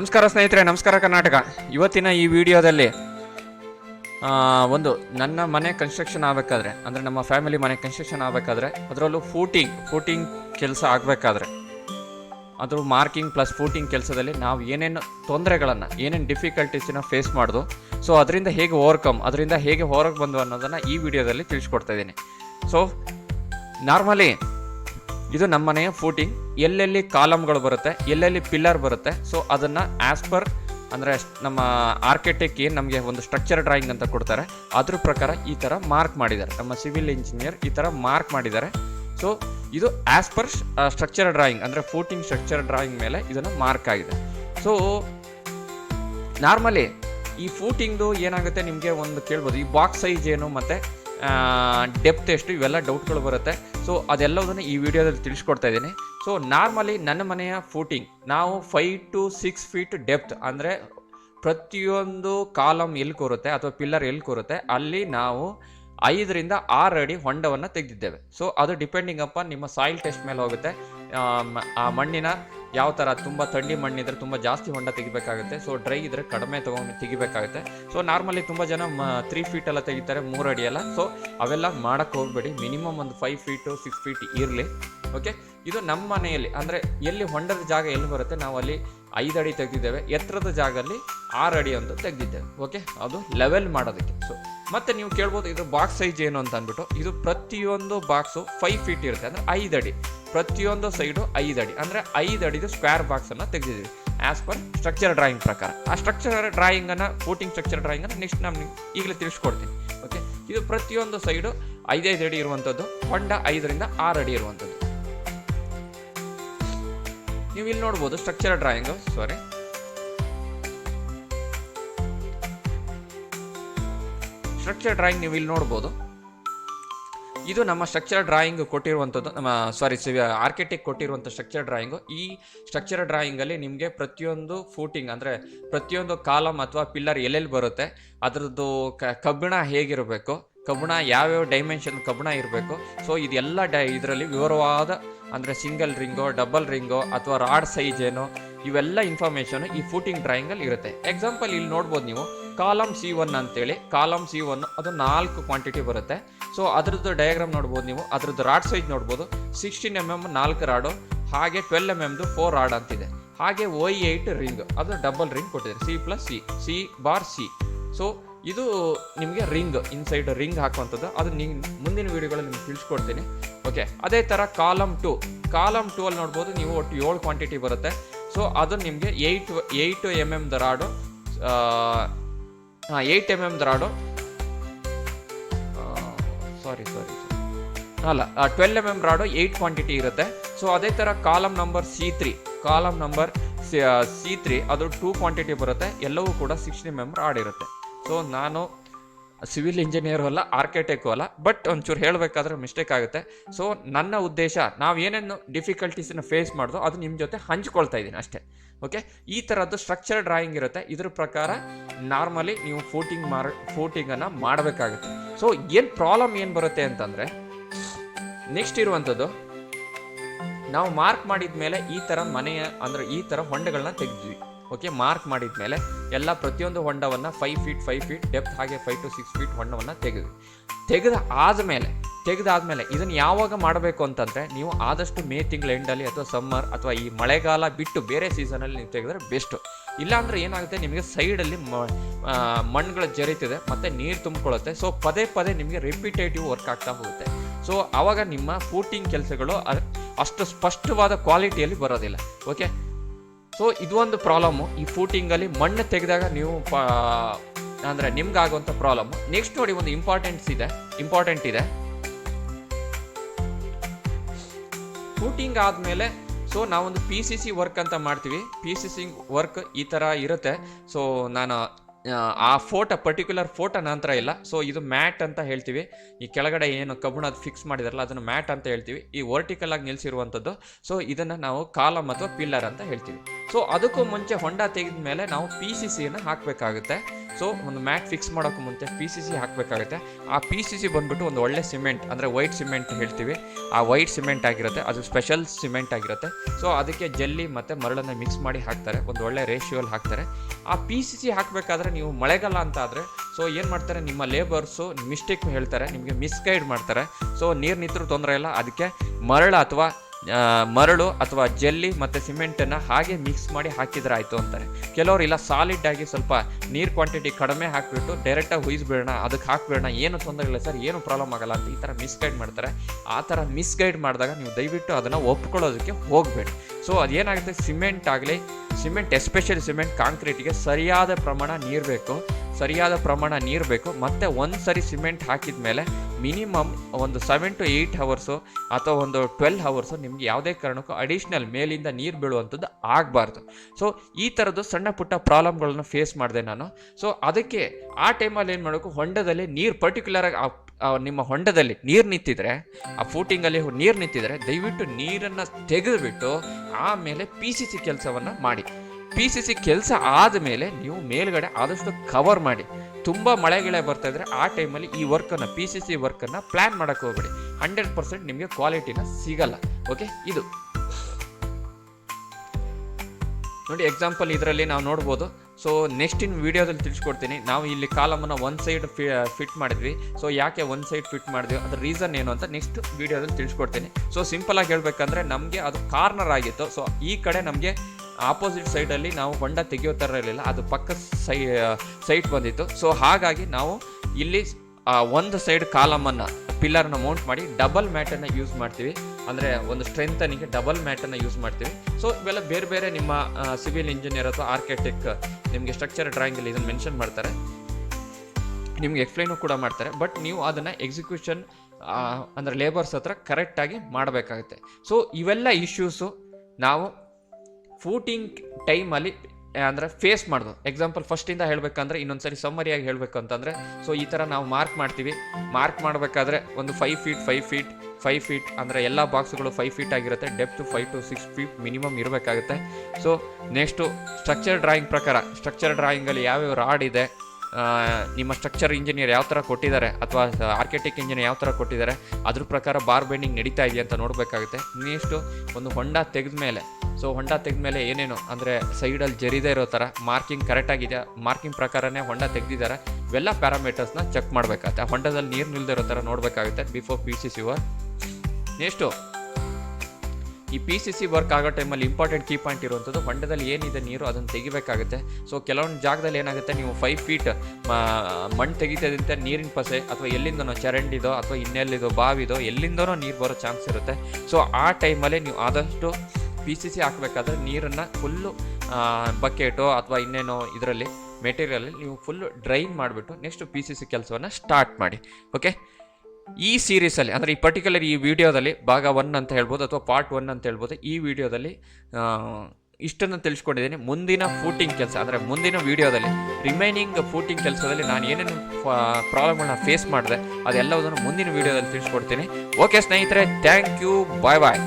ನಮಸ್ಕಾರ ಸ್ನೇಹಿತರೆ, ನಮಸ್ಕಾರ ಕರ್ನಾಟಕ. ಇವತ್ತಿನ ಈ ವಿಡಿಯೋದಲ್ಲಿ ಒಂದು ನನ್ನ ಮನೆ ಕನ್ಸ್ಟ್ರಕ್ಷನ್ ಆಗಬೇಕಾದ್ರೆ, ಅಂದರೆ ನಮ್ಮ ಫ್ಯಾಮಿಲಿ ಮನೆ ಕನ್ಸ್ಟ್ರಕ್ಷನ್ ಆಗಬೇಕಾದ್ರೆ, ಅದರಲ್ಲೂ ಫೂಟಿಂಗ್ ಫೂಟಿಂಗ್ ಕೆಲಸ ಆಗಬೇಕಾದ್ರೆ ಅದ್ರ ಮಾರ್ಕಿಂಗ್ ಪ್ಲಸ್ ಫೂಟಿಂಗ್ ಕೆಲಸದಲ್ಲಿ ನಾವು ಏನೇನು ತೊಂದರೆಗಳನ್ನು, ಏನೇನು ಡಿಫಿಕಲ್ಟೀಸನ್ನ ಫೇಸ್ ಮಾಡೋದು ಸೊ ಅದರಿಂದ ಹೇಗೆ ಓವರ್ಕಮ್ ಅದರಿಂದ ಹೇಗೆ ಹೊರಗೆ ಬಂದು ಅನ್ನೋದನ್ನು ಈ ವಿಡಿಯೋದಲ್ಲಿ ತಿಳಿಸ್ಕೊಡ್ತಾ ಇದ್ದೀನಿ. ಸೊ ನಾರ್ಮಲಿ ಇದು ನಮ್ಮ ಮನೆಯ ಫೂಟಿಂಗ್ ಎಲ್ಲೆಲ್ಲಿ ಕಾಲಮ್ಗಳು ಬರುತ್ತೆ, ಎಲ್ಲೆಲ್ಲಿ ಪಿಲ್ಲರ್ ಬರುತ್ತೆ. ಸೊ ಅದನ್ನು ಆಸ್ ಪರ್ ಅಂದರೆ ನಮ್ಮ ಆರ್ಕಿಟೆಕ್ ಏನು ನಮಗೆ ಒಂದು ಸ್ಟ್ರಕ್ಚರ್ ಡ್ರಾಯಿಂಗ್ ಅಂತ ಕೊಡ್ತಾರೆ, ಅದ್ರ ಪ್ರಕಾರ ಈ ಥರ ಮಾರ್ಕ್ ಮಾಡಿದ್ದಾರೆ. ನಮ್ಮ ಸಿವಿಲ್ ಇಂಜಿನಿಯರ್ ಈ ಥರ ಮಾರ್ಕ್ ಮಾಡಿದ್ದಾರೆ. ಸೊ ಇದು ಆ್ಯಸ್ ಪರ್ ಸ್ಟ್ರಕ್ಚರ್ ಡ್ರಾಯಿಂಗ್ ಅಂದರೆ ಫೂಟಿಂಗ್ ಸ್ಟ್ರಕ್ಚರ್ ಡ್ರಾಯಿಂಗ್ ಮೇಲೆ ಇದನ್ನು ಮಾರ್ಕ್ ಆಗಿದೆ. ಸೊ ನಾರ್ಮಲಿ ಈ ಫೂಟಿಂಗ್ದು ಏನಾಗುತ್ತೆ ನಿಮಗೆ ಒಂದು ಕೇಳ್ಬೋದು. ಈ ಬಾಕ್ಸ್ ಸೈಜ್ ಏನು ಮತ್ತು ಡೆಪ್ತ್ ಎಷ್ಟು, ಇವೆಲ್ಲ ಡೌಟ್ಗಳು ಬರುತ್ತೆ. ಸೊ ಅದೆಲ್ಲದನ್ನು ಈ ವಿಡಿಯೋದಲ್ಲಿ ತಿಳಿಸ್ಕೊಡ್ತಾ ಇದ್ದೀನಿ. ಸೊ ನಾರ್ಮಲಿ ನನ್ನ ಮನೆಯ ಫೂಟಿಂಗ್ ನಾವು five to six feet depth ಅಂದರೆ ಪ್ರತಿಯೊಂದು ಕಾಲಮ್ ಎಲ್ಲಿ ಕೂರುತ್ತೆ ಅಥವಾ ಪಿಲ್ಲರ್ ಎಲ್ಲಿ ಕೂರುತ್ತೆ, ಅಲ್ಲಿ ನಾವು ಐದರಿಂದ ಆರು ಅಡಿ ಹೊಂಡವನ್ನು ತೆಗೆದಿದ್ದೇವೆ. ಸೊ ಅದು ಡಿಪೆಂಡಿಂಗ್ ಅಪ್ಪ ನಿಮ್ಮ ಸಾಯಿಲ್ ಟೆಸ್ಟ್ ಮೇಲೆ ಹೋಗುತ್ತೆ. ಆ, ಮಣ್ಣಿನ ಯಾವ ಥರ ತುಂಬ ಥಂಡಿ ಮಣ್ಣಿದ್ರೆ ತುಂಬ ಜಾಸ್ತಿ ಹೊಂಡ ತೆಗಿಬೇಕಾಗುತ್ತೆ. ಸೊ ಡ್ರೈ ಇದ್ರೆ ಕಡಿಮೆ ತೊಗೊಂಡು ತೆಗಿಬೇಕಾಗುತ್ತೆ. ಸೊ ನಾರ್ಮಲಿ ತುಂಬ ಜನ ತ್ರೀ ಫೀಟ್ ಎಲ್ಲ ತೆಗಿತಾರೆ ಮೂರು ಅಡಿ ಎಲ್ಲ. ಸೊ ಅವೆಲ್ಲ ಮಾಡೋಕ್ಕೆ ಹೋಗಬೇಡಿ. ಮಿನಿಮಮ್ ಒಂದು ಫೈವ್ ಫೀಟು ಸಿಕ್ಸ್ ಫೀಟ್ ಇರಲಿ. ಓಕೆ ಇದು ನಮ್ಮ ಮನೆಯಲ್ಲಿ ಅಂದರೆ ಎಲ್ಲಿ ಹೊಂಡದ ಜಾಗ ಎಲ್ಲಿ ಬರುತ್ತೆ? ನಾವು ಅಲ್ಲಿ ಐದು ಅಡಿ ತೆಗೆದಿದ್ದೇವೆ. ಎತ್ತರದ ಜಾಗದಲ್ಲಿ ಆರು ಅಡಿ ಅಂತ ತೆಗೆದಿದ್ದೇವೆ. ಓಕೆ ಅದು ಲೆವೆಲ್ ಮಾಡೋದಕ್ಕೆ. ಸೊ ಮತ್ತೆ ನೀವು ಕೇಳ್ಬೋದು ಇದು ಬಾಕ್ಸ್ ಸೈಜ್ ಏನು ಅಂತ ಅಂದ್ಬಿಟ್ಟು, ಇದು ಪ್ರತಿಯೊಂದು ಬಾಕ್ಸು ಫೈವ್ ಫೀಟ್ ಇರುತ್ತೆ. ಅಂದರೆ ಐದು ಅಡಿ ಪ್ರತಿಯೊಂದು ಸೈಡು ಐದು ಅಡಿ ಅಂದರೆ ಐದು ಅಡಿದು ಸ್ಕ್ವೇರ್ ಬಾಕ್ಸನ್ನು ತೆಗೆದಿದ್ದೀವಿ. ಆ್ಯಸ್ ಪರ್ ಸ್ಟ್ರಕ್ಚರ್ ಡ್ರಾಯಿಂಗ್ ಪ್ರಕಾರ. ಆ ಸ್ಟ್ರಕ್ಚರ್ ಡ್ರಾಯಿಂಗನ್ನು ಕೋಟಿಂಗ್ ಸ್ಟ್ರಕ್ಚರ್ ಡ್ರಾಯಿಂಗನ್ನು ನೆಕ್ಸ್ಟ್ ನಾನು ಈಗಲೇ ತಿಳಿಸ್ಕೊಡ್ತೀನಿ. ಓಕೆ ಇದು ಪ್ರತಿಯೊಂದು ಸೈಡು ಐದೈದು ಅಡಿ ಇರುವಂಥದ್ದು, ಹೊಂಡ ಐದರಿಂದ ಆರು ಅಡಿ ಇರುವಂಥದ್ದು. ನೀವು ಇಲ್ಲಿ ನೋಡ್ಬೋದು structure drawing sorry structure drawing ನೀವು ಇಲ್ಲಿ ನೋಡ್ಬೋದು. ಇದು ನಮ್ಮ ಸ್ಟ್ರಕ್ಚರ್ ಡ್ರಾಯಿಂಗ್ ಕೊಟ್ಟಿರುವಂಥದ್ದು, ನಮ್ಮ ಸಾರಿ ಆರ್ಕಿಟೆಕ್ಟ್ ಕೊಟ್ಟಿರುವಂಥ ಸ್ಟ್ರಕ್ಚರ್ ಡ್ರಾಯಿಂಗು ಈ ಸ್ಟ್ರಕ್ಚರ್ ಡ್ರಾಯಿಂಗಲ್ಲಿ ನಿಮಗೆ ಪ್ರತಿಯೊಂದು ಫೂಟಿಂಗ್ ಅಂದರೆ ಪ್ರತಿಯೊಂದು ಕಾಲಮ್ ಅಥವಾ ಪಿಲ್ಲರ್ ಎಲ್ಲೆಲ್ಲಿ ಬರುತ್ತೆ, ಅದರದ್ದು ಕಬ್ಬಿಣ ಹೇಗಿರಬೇಕು, ಕಬ್ಬಿಣ ಯಾವ್ಯಾವ ಡೈಮೆನ್ಷನ್ ಕಬ್ಬಿಣ ಇರಬೇಕು ಸೊ ಇದೆಲ್ಲ ಡೈ, ಇದರಲ್ಲಿ ವಿವರವಾದ ಅಂದರೆ ಸಿಂಗಲ್ ರಿಂಗೋ, ಡಬಲ್ ರಿಂಗೋ ಅಥವಾ ರಾಡ್ ಸೈಜ್ ಏನು, ಇವೆಲ್ಲ ಇನ್ಫಾರ್ಮೇಷನ್ ಈ ಫೂಟಿಂಗ್ ಡ್ರಾಯಿಂಗಲ್ಲಿ ಇರುತ್ತೆ. ಎಕ್ಸಾಂಪಲ್ ಇಲ್ಲಿ ನೋಡ್ಬೋದು ನೀವು. ಕಾಲಮ್ ಸಿ ಒನ್ ಅಂತೇಳಿ. ಕಾಲಮ್ ಸಿ ಒನ್ ಅದು ನಾಲ್ಕು ಕ್ವಾಂಟಿಟಿ ಬರುತ್ತೆ. ಸೊ ಅದ್ರದ್ದು ಡಯಾಗ್ರಾಮ್ ನೋಡ್ಬೋದು ನೀವು. ಅದ್ರದ್ದು ರಾಡ್ ಸೈಜ್ ನೋಡ್ಬೋದು. ಸಿಕ್ಸ್ಟೀನ್ ಎಂ ಎಂ ನಾಲ್ಕು ರಾಡು. ಹಾಗೆ ಟ್ವೆಲ್ ಎಂ ಎಮ್ದು ಫೋರ್ ರಾಡ್ ಅಂತಿದೆ. ಹಾಗೆ ವೈ ಏಯ್ಟ್ ರಿಂಗ್ ಅದು ಡಬಲ್ ರಿಂಗ್ ಕೊಟ್ಟಿದ್ದಾರೆ. C plus C C bar C so ಇದು ನಿಮಗೆ ರಿಂಗ್ ಇನ್ಸೈಡ್ ರಿಂಗ್ ಹಾಕುವಂಥದ್ದು. ಅದು ನೀವು ಮುಂದಿನ ವೀಡಿಯೋಗಳಲ್ಲಿ ನಿಮ್ಗೆ ತಿಳಿಸ್ಕೊಡ್ತೀನಿ. ಓಕೆ ಅದೇ ಥರ ಕಾಲಮ್ ಟು ಕಾಲಮ್ ಟೂ ಅಲ್ಲಿ ನೋಡ್ಬೋದು ನೀವು ಒಟ್ಟು ಏಳು ಕ್ವಾಂಟಿಟಿ ಬರುತ್ತೆ. ಸೊ ಅದು ನಿಮಗೆ eight eight M M the rod rod ಹಾಂ eight M M the rod rod sorry sorry ಅಲ್ಲ twelve M M rod eight quantity ಇರುತ್ತೆ. ಸೊ ಅದೇ ಥರ column number C three column number C three ಅದು two quantity ಬರುತ್ತೆ. ಎಲ್ಲವೂ ಕೂಡ sixty M M rod ಇರುತ್ತೆ ಸೊ ನಾನು ಸಿವಿಲ್ ಇಂಜಿನಿಯರು ಅಲ್ಲ ಆರ್ಕಿಟೆಕ್ಟು ಅಲ್ಲ ಬಟ್ ಒಂಚೂರು ಹೇಳಬೇಕಾದ್ರೆ ಮಿಸ್ಟೇಕ್ ಆಗುತ್ತೆ. ಸೊ ನನ್ನ ಉದ್ದೇಶ, ನಾವು ಏನೇನು ಡಿಫಿಕಲ್ಟೀಸನ್ನ ಫೇಸ್ ಮಾಡೋದು ಅದು ನಿಮ್ಮ ಜೊತೆ ಹಂಚ್ಕೊಳ್ತಾ ಇದ್ದೀನಿ ಅಷ್ಟೇ. ಓಕೆ ಈ ಥರದ್ದು ಸ್ಟ್ರಕ್ಚರ್ ಡ್ರಾಯಿಂಗ್ ಇರುತ್ತೆ. ಇದ್ರ ಪ್ರಕಾರ ನಾರ್ಮಲಿ ನೀವು ಫೋಟಿಂಗ್ ಮಾರ್ ಫೋಟಿಂಗನ್ನು ಮಾಡಬೇಕಾಗುತ್ತೆ. ಸೊ ಏನು ಪ್ರಾಬ್ಲಮ್ ಏನು ಬರುತ್ತೆ ಅಂತಂದರೆ ನೆಕ್ಸ್ಟ್ ಇರುವಂಥದ್ದು ನಾವು ಮಾರ್ಕ್ ಮಾಡಿದ ಮೇಲೆ ಈ ಥರ ಮನೆಯ, ಅಂದರೆ ಈ ಥರ ಹೊಂಡಗಳನ್ನ ತೆಗೆದ್ವಿ. ಓಕೆ ಮಾರ್ಕ್ ಮಾಡಿದ ಮೇಲೆ ಎಲ್ಲ ಪ್ರತಿಯೊಂದು ಹೊಂಡವನ್ನು five feet five feet depth ಹಾಗೆ ಫೈವ್ ಟು ಸಿಕ್ಸ್ ಫೀಟ್ ಹೊಂಡವನ್ನು ತೆಗೆದು. ತೆಗೆದ ಆದಮೇಲೆ ತೆಗೆದಾದ್ಮೇಲೆ ಇದನ್ನು ಯಾವಾಗ ಮಾಡಬೇಕು ಅಂತಂದರೆ ನೀವು ಆದಷ್ಟು ಮೇ ತಿಂಗಳ ಎಂಡಲ್ಲಿ ಅಥವಾ ಸಮ್ಮರ್ ಅಥವಾ ಈ ಮಳೆಗಾಲ ಬಿಟ್ಟು ಬೇರೆ ಸೀಸನಲ್ಲಿ ನೀವು ತೆಗೆದ್ರೆ ಬೆಸ್ಟು ಇಲ್ಲಾಂದ್ರೆ ಏನಾಗುತ್ತೆ, ನಿಮಗೆ ಸೈಡಲ್ಲಿ ಮಣ್ಣುಗಳು ಜರಿತಿದೆ, ಮತ್ತು ನೀರು ತುಂಬಿಕೊಳ್ಳುತ್ತೆ. ಸೊ ಪದೇ ಪದೇ ನಿಮಗೆ ರಿಪಿಟೇಟಿವ್ ವರ್ಕ್ ಆಗ್ತಾ ಹೋಗುತ್ತೆ. ಸೊ ಆವಾಗ ನಿಮ್ಮ ಫೂಟಿಂಗ್ ಕೆಲಸಗಳು ಅಷ್ಟು ಸ್ಪಷ್ಟವಾದ ಕ್ವಾಲಿಟಿಯಲ್ಲಿ ಬರೋದಿಲ್ಲ. ಓಕೆ ಸೊ ಇದು ಒಂದು ಪ್ರಾಬ್ಲಮ್ಮು ಈ ಫೂಟಿಂಗಲ್ಲಿ ಮಣ್ಣು ತೆಗೆದಾಗ ನೀವು ಅಂದ್ರೆ ಅಂದರೆ ನಿಮ್ಗಾಗುವಂಥ ಪ್ರಾಬ್ಲಮ್ಮು ನೆಕ್ಸ್ಟ್ ನೋಡಿ ಒಂದು ಇಂಪಾರ್ಟೆಂಟ್ಸ್ ಇದೆ. ಇಂಪಾರ್ಟೆಂಟ್ ಇದೆ. ಫೂಟಿಂಗ್ ಆದಮೇಲೆ ಸೊ ನಾವೊಂದು ಪಿ ಸಿ ಸಿ ವರ್ಕ್ ಅಂತ ಮಾಡ್ತೀವಿ. ಪಿ ಸಿ ಸಿ ವರ್ಕ್ ಈ ಥರ ಇರುತ್ತೆ. ಸೊ ನಾನು ಆ, ಫೋಟೋ ಪರ್ಟಿಕ್ಯುಲರ್ ಫೋಟೋ ನಂತರ ಇಲ್ಲ. ಸೊ ಇದು ಮ್ಯಾಟ್ ಅಂತ ಹೇಳ್ತೀವಿ. ಈ ಕೆಳಗಡೆ ಏನು ಕಬ್ಬಣದ ಫಿಕ್ಸ್ ಮಾಡಿದಾರಲ್ಲ ಅದನ್ನು ಮ್ಯಾಟ್ ಅಂತ ಹೇಳ್ತೀವಿ. ಈ ವರ್ಟಿಕಲ್ ಆಗಿ ನಿಲ್ಸಿರುವಂಥದ್ದು. ಸೊ ಇದನ್ನು ನಾವು ಕಾಲಮ್ ಅಥವಾ ಪಿಲ್ಲರ್ ಅಂತ ಹೇಳ್ತೀವಿ. ಸೊ ಅದಕ್ಕೂ ಮುಂಚೆ ಹೊಂಡ ತೆಗೆದ ಮೇಲೆ ನಾವು ಪಿ ಸಿ ಸಿಯನ್ನು ಹಾಕಬೇಕಾಗುತ್ತೆ. ಸೊ ಒಂದು ಮ್ಯಾಟ್ ಫಿಕ್ಸ್ ಮಾಡೋಕ್ಕೂ ಮುಂಚೆ ಪಿ ಸಿ ಸಿ ಹಾಕಬೇಕಾಗುತ್ತೆ. ಆ ಪಿ ಸಿ ಸಿ ಬಂದುಬಿಟ್ಟು ಒಂದು ಒಳ್ಳೆ ಸಿಮೆಂಟ್, ಅಂದರೆ ವೈಟ್ ಸಿಮೆಂಟ್ ಹೇಳ್ತೀವಿ. ಆ ವೈಟ್ ಸಿಮೆಂಟ್ ಆಗಿರುತ್ತೆ. ಅದು ಸ್ಪೆಷಲ್ ಸಿಮೆಂಟ್ ಆಗಿರುತ್ತೆ. ಸೊ ಅದಕ್ಕೆ ಜಲ್ಲಿ ಮತ್ತು ಮರಳನ್ನು ಮಿಕ್ಸ್ ಮಾಡಿ ಹಾಕ್ತಾರೆ. ಒಂದು ಒಳ್ಳೆ ರೇಷಿಯೋಲ್ಲಿ ಹಾಕ್ತಾರೆ. ಆ ಪಿ ಸಿ ಸಿ ಹಾಕಬೇಕಾದ್ರೆ ನೀವು ಮಳೆಗಾಲ ಅಂತ ಆದರೆ ಸೊ ಏನು ಮಾಡ್ತಾರೆ? ನಿಮ್ಮ ಲೇಬರ್ಸು ಮಿಸ್ಟೇಕ್ ಹೇಳ್ತಾರೆ. ನಿಮಗೆ ಮಿಸ್ಗೈಡ್ ಮಾಡ್ತಾರೆ. ಸೊ ನೀರು ನಿಂತರೂ ತೊಂದರೆ ಇಲ್ಲ. ಅದಕ್ಕೆ ಮರಳು ಅಥವಾ ಮರಳು ಅಥವಾ ಜಲ್ಲಿ ಮತ್ತು ಸಿಮೆಂಟನ್ನು ಹಾಗೆ ಮಿಕ್ಸ್ ಮಾಡಿ ಹಾಕಿದ್ರೆ ಆಯಿತು ಅಂತಾರೆ. ಕೆಲವರು ಇಲ್ಲ ಸಾಲಿಡ್ ಆಗಿ ಸ್ವಲ್ಪ ನೀರು ಕ್ವಾಂಟಿಟಿ ಕಡಿಮೆ ಹಾಕಿಬಿಟ್ಟು ಡೈರೆಕ್ಟಾಗಿ ಹುಯಿಸ್ಬಿಡೋಣ ಅದಕ್ಕೆ ಹಾಕ್ಬಿಡೋಣ, ಏನು ತೊಂದರೆ ಇಲ್ಲ ಸರ್, ಏನು ಪ್ರಾಬ್ಲಮ್ ಆಗಲ್ಲ ಅಂತ ಈ ಥರ ಮಿಸ್ಗೈಡ್ ಮಾಡ್ತಾರೆ. ಆ ಥರ ಮಿಸ್ಗೈಡ್ ಮಾಡಿದಾಗ ನೀವು ದಯವಿಟ್ಟು ಅದನ್ನು ಒಪ್ಕೊಳ್ಳೋದಕ್ಕೆ ಹೋಗಬೇಡಿ. ಸೊ ಅದೇನಾಗುತ್ತೆ? ಸಿಮೆಂಟ್ ಆಗಲಿ ಸಿಮೆಂಟ್ ಎಸ್ಪೆಷಲಿ ಸಿಮೆಂಟ್ ಕಾಂಕ್ರೀಟಿಗೆ ಸರಿಯಾದ ಪ್ರಮಾಣ ನೀರು ಬೇಕು, ಸರಿಯಾದ ಪ್ರಮಾಣ ನೀರು ಬೇಕು, ಮತ್ತು ಒಂದು ಸರಿ ಸಿಮೆಂಟ್ ಹಾಕಿದ ಮೇಲೆ ಮಿನಿಮಮ್ ಒಂದು ಸೆವೆನ್ ಟು ಏಯ್ಟ್ ಹವರ್ಸು ಅಥವಾ ಒಂದು ಟ್ವೆಲ್ ಹವರ್ಸು ನಿಮಗೆ ಯಾವುದೇ ಕಾರಣಕ್ಕೂ ಅಡಿಷ್ನಲ್ ಮೇಲಿಂದ ನೀರು ಬೀಳುವಂಥದ್ದು ಆಗಬಾರ್ದು. ಸೊ ಈ ಥರದ್ದು ಸಣ್ಣ ಪುಟ್ಟ ಪ್ರಾಬ್ಲಮ್ಗಳನ್ನು ಫೇಸ್ ಮಾಡಿದೆ ನಾನು. ಸೊ ಅದಕ್ಕೆ ಆ ಟೈಮಲ್ಲಿ ಏನು ಮಾಡಬೇಕು? ಹೊಂಡದಲ್ಲಿ ನೀರು ಪರ್ಟಿಕ್ಯುಲರಾಗಿ ನಿಮ್ಮ ಹೊಂಡದಲ್ಲಿ ನೀರು ನಿಂತಿದ್ರೆ, ಆ ಫೂಟಿಂಗಲ್ಲಿ ನೀರು ನಿಂತಿದ್ರೆ ದಯವಿಟ್ಟು ನೀರನ್ನು ತೆಗೆದುಬಿಟ್ಟು ಆಮೇಲೆ ಪಿ ಸಿ ಸಿ ಕೆಲಸವನ್ನು ಮಾಡಿ. ಪಿ ಸಿ ಸಿ ಕೆಲಸ ಆದಮೇಲೆ ನೀವು ಮೇಲ್ಗಡೆ ಆದಷ್ಟು ಕವರ್ ಮಾಡಿ. ತುಂಬ ಮಳೆ ಗಿಳೆ ಬರ್ತಾ ಇದ್ರೆ ಆ ಟೈಮಲ್ಲಿ ಈ ವರ್ಕನ್ನು ಪಿ ಸಿ ಸಿ ವರ್ಕನ್ನು ಪ್ಲ್ಯಾನ್ ಮಾಡೋಕ್ಕೆ ಹೋಗ್ಬೇಡಿ. ಹಂಡ್ರೆಡ್ ಪರ್ಸೆಂಟ್ ನಿಮಗೆ ಕ್ವಾಲಿಟಿನ ಸಿಗಲ್ಲ. ಓಕೆ ಇದು. ನೋಡಿ ಎಕ್ಸಾಂಪಲ್ ಇದರಲ್ಲಿ ನಾವು ನೋಡ್ಬೋದು. ಸೊ ನೆಕ್ಸ್ಟ್ ಇನ್ ವೀಡಿಯೋದಲ್ಲಿ ತಿಳಿಸ್ಕೊಡ್ತೀನಿ. ನಾವು ಇಲ್ಲಿ ಕಾಲಮನ್ನು ಒನ್ ಸೈಡ್ ಫಿ ಫಿಟ್ ಮಾಡಿದ್ವಿ. ಸೊ ಯಾಕೆ ಒನ್ ಸೈಡ್ ಫಿಟ್ ಮಾಡಿದ್ವಿ? ಅದರ ರೀಸನ್ ಏನು ಅಂತ ನೆಕ್ಸ್ಟ್ ವಿಡಿಯೋದಲ್ಲಿ ತಿಳಿಸ್ಕೊಡ್ತೀನಿ. ಸೊ ಸಿಂಪಲಾಗಿ ಹೇಳ್ಬೇಕಂದ್ರೆ ನಮಗೆ ಅದು ಕಾರ್ನರ್ ಆಗಿತ್ತು. ಸೊ ಈ ಕಡೆ ನಮಗೆ ಆಪೋಸಿಟ್ ಸೈಡಲ್ಲಿ ನಾವು ಹೊಂಡ ತೆಗೆಯೋ ಥರ ಇರಲಿಲ್ಲ, ಅದು ಪಕ್ಕ ಸೈ ಸೈಟ್ ಬಂದಿತ್ತು. ಸೊ ಹಾಗಾಗಿ ನಾವು ಇಲ್ಲಿ ಒಂದು ಸೈಡ್ ಕಾಲಮನ್ನು ಪಿಲ್ಲರ್ನ ಮೌಂಟ್ ಮಾಡಿ ಡಬಲ್ ಮ್ಯಾಟನ್ನು ಯೂಸ್ ಮಾಡ್ತೀವಿ. ಅಂದರೆ ಒಂದು ಸ್ಟ್ರೆಂತನಿಗೆ ಡಬಲ್ ಮ್ಯಾಟನ್ನು ಯೂಸ್ ಮಾಡ್ತೀವಿ. ಸೊ ಇವೆಲ್ಲ ಬೇರೆ ಬೇರೆ ನಿಮ್ಮ ಸಿವಿಲ್ ಇಂಜಿನಿಯರ್ ಅಥವಾ ಆರ್ಕಿಟೆಕ್ಟ್ ನಿಮಗೆ ಸ್ಟ್ರಕ್ಚರ್ ಡ್ರಾಯಿಂಗಲ್ಲಿ ಇದನ್ನು ಮೆನ್ಷನ್ ಮಾಡ್ತಾರೆ. ನಿಮ್ಗೆ ಎಕ್ಸ್ಪ್ಲೈನು ಕೂಡ ಮಾಡ್ತಾರೆ. ಬಟ್ ನೀವು ಅದನ್ನು ಎಕ್ಸಿಕ್ಯೂಷನ್ ಅಂದರೆ ಲೇಬರ್ಸ್ ಹತ್ರ ಕರೆಕ್ಟಾಗಿ ಮಾಡಬೇಕಾಗುತ್ತೆ. ಸೊ ಇವೆಲ್ಲ ಇಶ್ಯೂಸು ನಾವು ಫೂಟಿಂಗ್ ಟೈಮಲ್ಲಿ ಅಂದರೆ ಫೇಸ್ ಮಾಡೋದು. ಎಕ್ಸಾಂಪಲ್ ಫಸ್ಟಿಂದ ಹೇಳಬೇಕಂದ್ರೆ ಇನ್ನೊಂದ್ಸರಿ ಸಮ್ಮರಿಯಾಗಿ ಹೇಳಬೇಕು ಅಂತಂದರೆ ಸೊ ಈ ಥರ ನಾವು ಮಾರ್ಕ್ ಮಾಡ್ತೀವಿ. ಮಾರ್ಕ್ ಮಾಡಬೇಕಾದ್ರೆ ಒಂದು five feet five feet five feet ಅಂದರೆ ಎಲ್ಲ ಬಾಕ್ಸ್ಗಳು ಫೈವ್ ಫೀಟ್ ಆಗಿರುತ್ತೆ. Depth five to six feet minimum ಇರಬೇಕಾಗುತ್ತೆ. ಸೊ ನೆಕ್ಸ್ಟು ಸ್ಟ್ರಕ್ಚರ್ ಡ್ರಾಯಿಂಗ್ ಪ್ರಕಾರ ಸ್ಟ್ರಕ್ಚರ್ ಡ್ರಾಯಿಂಗಲ್ಲಿ ಯಾವ್ಯಾವ ರಾಡ್ ಇದೆ ನಿಮ್ಮ ಸ್ಟ್ರಕ್ಚರ್ ಇಂಜಿನಿಯರ್ ಯಾವ ಥರ ಕೊಟ್ಟಿದ್ದಾರೆ, ಅಥವಾ ಆರ್ಕಿಟೆಕ್ಟ್ ಇಂಜಿನಿಯರ್ ಯಾವ ಥರ ಕೊಟ್ಟಿದ್ದಾರೆ, ಅದ್ರ ಪ್ರಕಾರ ಬಾರ್ ಬೆಂಡಿಂಗ್ ನಡೀತಾ ಇದೆಯಾ ಅಂತ ನೋಡಬೇಕಾಗುತ್ತೆ. ನೆಕ್ಸ್ಟು ಒಂದು ಹೊಂಡ ತೆಗೆದ ಮೇಲೆ ಸೊ ಹೊಂಡ ತೆಗೆದ ಮೇಲೆ ಏನೇನು? ಅಂದರೆ ಸೈಡಲ್ಲಿ ಜರಿದೇ ಇರೋ ಥರ ಮಾರ್ಕಿಂಗ್ ಕರೆಕ್ಟಾಗಿದೆ ಮಾರ್ಕಿಂಗ್ ಪ್ರಕಾರನೇ ಹೊಂಡ ತೆಗೆದಿದ್ದಾರೆ. ಇವೆಲ್ಲ ಪ್ಯಾರಾಮೀಟರ್ಸ್ನ ಚೆಕ್ ಮಾಡಬೇಕಾಗುತ್ತೆ. ಹೊಂಡದಲ್ಲಿ ನೀರು ನಿಲ್ದೇ ಇರೋ ಥರ ನೋಡಬೇಕಾಗುತ್ತೆ before P C C work next ಈ ಪಿ ಸಿ ಸಿ ವರ್ಕ್ ಆಗೋ ಟೈಮಲ್ಲಿ ಇಂಪಾರ್ಟೆಂಟ್ ಕೀ ಪಾಯಿಂಟ್ ಇರುವಂಥದ್ದು ಹೊಂಡದಲ್ಲಿ ಏನಿದೆ ನೀರು ಅದನ್ನು ತೆಗಿಬೇಕಾಗುತ್ತೆ. ಸೊ ಕೆಲವೊಂದು ಜಾಗದಲ್ಲಿ ಏನಾಗುತ್ತೆ? ನೀವು ಫೈವ್ ಫೀಟ್ ಮಣ್ಣು ತೆಗಿತದಂತೆ ನೀರಿನ ಪಸೆ ಅಥವಾ ಎಲ್ಲಿಂದನೋ ಚರಂಡಿದೋ ಅಥವಾ ಇನ್ನೆಲ್ಲಿದೋ ಬಾವಿದೋ ಎಲ್ಲಿಂದನೋ ನೀರು ಬರೋ ಚಾನ್ಸ್ ಇರುತ್ತೆ. ಸೊ ಆ ಟೈಮಲ್ಲಿ ನೀವು ಆದಷ್ಟು ಪಿ ಸಿ ಸಿ ಹಾಕಬೇಕಾದ್ರೆ ನೀರನ್ನು ಫುಲ್ಲು ಬಕೆಟು ಅಥವಾ ಇನ್ನೇನೋ ಇದರಲ್ಲಿ ಮೆಟೀರಿಯಲಲ್ಲಿ ನೀವು ಫುಲ್ಲು ಡ್ರೈನ್ ಮಾಡಿಬಿಟ್ಟು ನೆಕ್ಸ್ಟ್ ಪಿ ಸಿ ಸಿ ಕೆಲಸವನ್ನು ಸ್ಟಾರ್ಟ್ ಮಾಡಿ ಓಕೆ ಈ ಸೀರೀಸಲ್ಲಿ ಅಂದರೆ ಈ ಪರ್ಟಿಕ್ಯುಲರ್ ಈ ವಿಡಿಯೋದಲ್ಲಿ ಭಾಗ ಒನ್ ಅಂತ ಹೇಳ್ಬೋದು ಅಥವಾ ಪಾರ್ಟ್ ಒನ್ ಅಂತ ಹೇಳ್ಬೋದು, ಈ ವಿಡಿಯೋದಲ್ಲಿ ಇಷ್ಟನ್ನು ತಿಳಿಸ್ಕೊಂಡಿದ್ದೀನಿ. ಮುಂದಿನ ಫೂಟಿಂಗ್ ಕೆಲಸ, ಅಂದರೆ ಮುಂದಿನ ವಿಡಿಯೋದಲ್ಲಿ ರಿಮೈನಿಂಗ್ ಫೂಟಿಂಗ್ ಕೆಲಸದಲ್ಲಿ ನಾನು ಏನೇನು ಪ್ರಾಬ್ಲಮ್ಗಳನ್ನ ಫೇಸ್ ಮಾಡಿದೆ ಅದೆಲ್ಲವುದನ್ನು ಮುಂದಿನ ವಿಡಿಯೋದಲ್ಲಿ ತಿಳಿಸ್ಕೊಡ್ತೀನಿ. ಓಕೆ ಸ್ನೇಹಿತರೆ ಥ್ಯಾಂಕ್ ಯು ಬಾಯ್ ಬಾಯ್